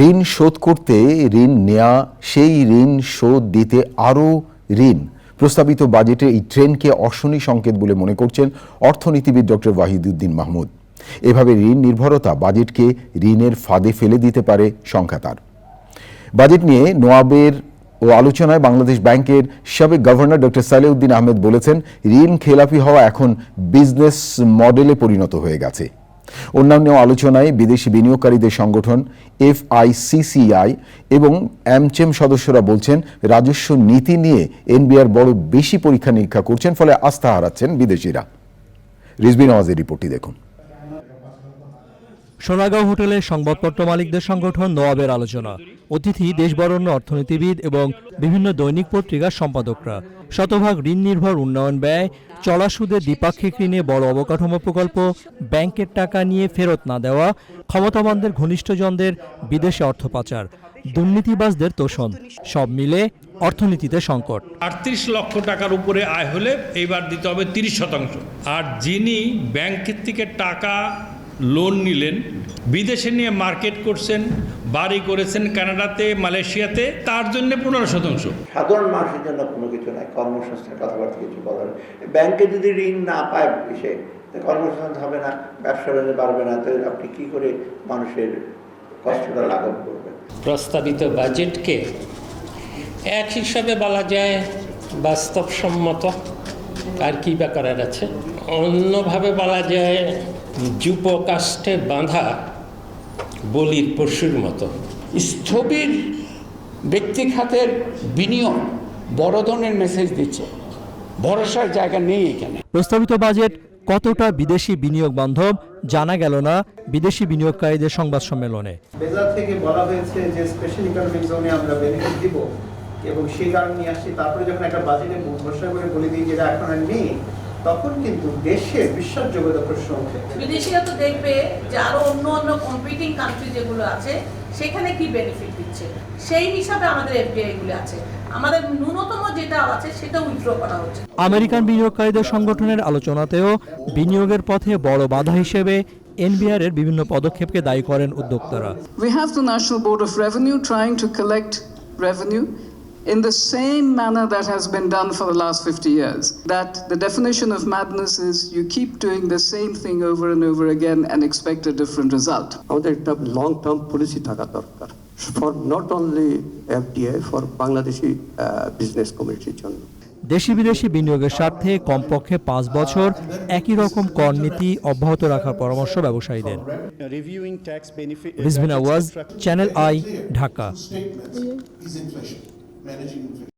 ঋণ শোধ করতে ঋণ নেয়া, সেই ঋণ শোধ দিতে আরও ঋণ। প্রস্তাবিত বাজেটে এই ট্রেনকে অশনি সংকেত বলে মনে করছেন অর্থনীতিবিদ ডক্টর ওয়াহিদুদ্দিন মাহমুদ। এভাবে ঋণ নির্ভরতা বাজেটকে ঋণের ফাঁদে ফেলে দিতে পারে সংখ্যা তার। বাজেট নিয়ে নোয়াবের ও আলোচনায় বাংলাদেশ ব্যাংকের সাবেক গভর্নর ডক্টর সালেউদ্দিন আহমেদ বলেছেন, ঋণ খেলাপি হওয়া এখন বিজনেস মডেলে পরিণত হয়ে গেছে। অন্যান্য আলোচনায় বিদেশি বিনিয়োগকারীদের সংগঠন এফআইসিসিআই এবং অ্যামচেম সদস্যরা বলছেন, রাজস্ব নীতি নিয়ে এনবিআর বড় বেশি পরীক্ষা নিরীক্ষা করছেন, ফলে আস্থা হারাচ্ছেন বিদেশিরা। রিজবি নওয়াজের রিপোর্টটি দেখুন। সোনাগাঁও হোটেলে সংবাদপত্র মালিকদের সংগঠন নওয়াবের আলোচনা। অতিথি দেশবরণ্য অর্থনীতিবিদ এবং বিভিন্ন দৈনিক পত্রিকার সম্পাদকরা। শতভাগ ঋণ নির্ভর উন্নয়ন ব্যয় চলা সুদে দ্বিপাক্ষিক ঋণে বড় অবকাঠামো প্রকল্প, ব্যাংকের টাকা নিয়ে ফেরত না দেওয়া, ক্ষমতাবানদের ঘনিষ্ঠজনদের বিদেশে অর্থ পাচার, দুর্নীতিবাজদের তোষণ, সব মিলে অর্থনীতিতে সংকট। আটত্রিশ লক্ষ টাকার উপরে আয় হলে এইবার দিতে হবে তিরিশ শতাংশ। আর যিনি ব্যাংকের থেকে টাকা, লোন নিলেন, বিদেশে নিয়ে মার্কেট করছেন বাড়ি করেছেন কানাডাতে মালয়েশিয়াতে তার জন্য পনেরো শতাংশ। সাধারণ মানুষের জন্য কোনো কিছু নাই কর্মসংস্থান কথাবার্তা কিছু বলার। ব্যাংকে যদি ঋণ না পায় সে কর্মসংস্থান হবে না ব্যবসা বাণিজ্য বাড়বে না তো আপনি কি করে মানুষের কষ্টটা লাঘব করবেন? প্রস্তাবিত বাজেটকে এক হিসাবে বলা যায় বাস্তবসম্মত। আর কি বা করার আছে? অন্যভাবে বলা যায় যুপকাষ্ঠে বাঁধা। বলির পশুর মতো। স্থবির ব্যক্তি খাতের বিনিয়োগ বড় ধরনের মেসেজ দিচ্ছে। ভরসার জায়গা নেই এখানে। প্রস্তাবিত বাজেট কতটা বিদেশি বিনিয়োগ বান্ধব জানা গেল না বিদেশি বিনিয়োগকারীদের সংবাদ সম্মেলনে। বেজার থেকে বলা হয়েছে যে স্পেশাল ইকোনমিক জোনে আমরা বেনিফিট দিব এবং সেই কারণ নিয়ে আসছি। তারপরে যখন একটা বাজেটে ঘোষণা করে বলে দিই যেটা এখন আর নেই তখন কিন্তু দেশের বিশ্বাসযোগ্যতা প্রশ্ন ওঠে। বিদেশিরা তো দেখবে যে আরও অন্য অন্য কম্পিটিং কান্ট্রি যেগুলো আছে সেখানে কি বেনিফিট দিচ্ছে? সেই হিসাবে আমাদের এফডিআই গুলো আছে। আমাদের ন্যূনতম যেটা আছে সেটা উইথড্র করা হচ্ছে আমেরিকান বিনিয়োগকারীদের সংগঠনের আলোচনাতেও বিনিয়োগের পথে বড় বাধা হিসেবে এনবিআর এর বিভিন্ন পদক্ষেপকে দায়ী করেন উদ্যোক্তারা। We have the National Board of Revenue trying to collect revenue. In the same manner that has been done for the last 50 years. That the definition of madness is you keep doing the same thing over and over again and expect a different result. আমাদের একটা long term policy থাকা দরকার for not only FDI for Bangladeshi business কমিউনিটির জন্য দেশি বিদেশি বিনিয়োগের স্বার্থে কমপক্ষে পাঁচ বছর একই রকম কর নীতি অব্যাহত রাখার পরামর্শ ব্যবসায়ীদের রিজভিনা ওয়াজ চ্যানেল আই ঢাকা managing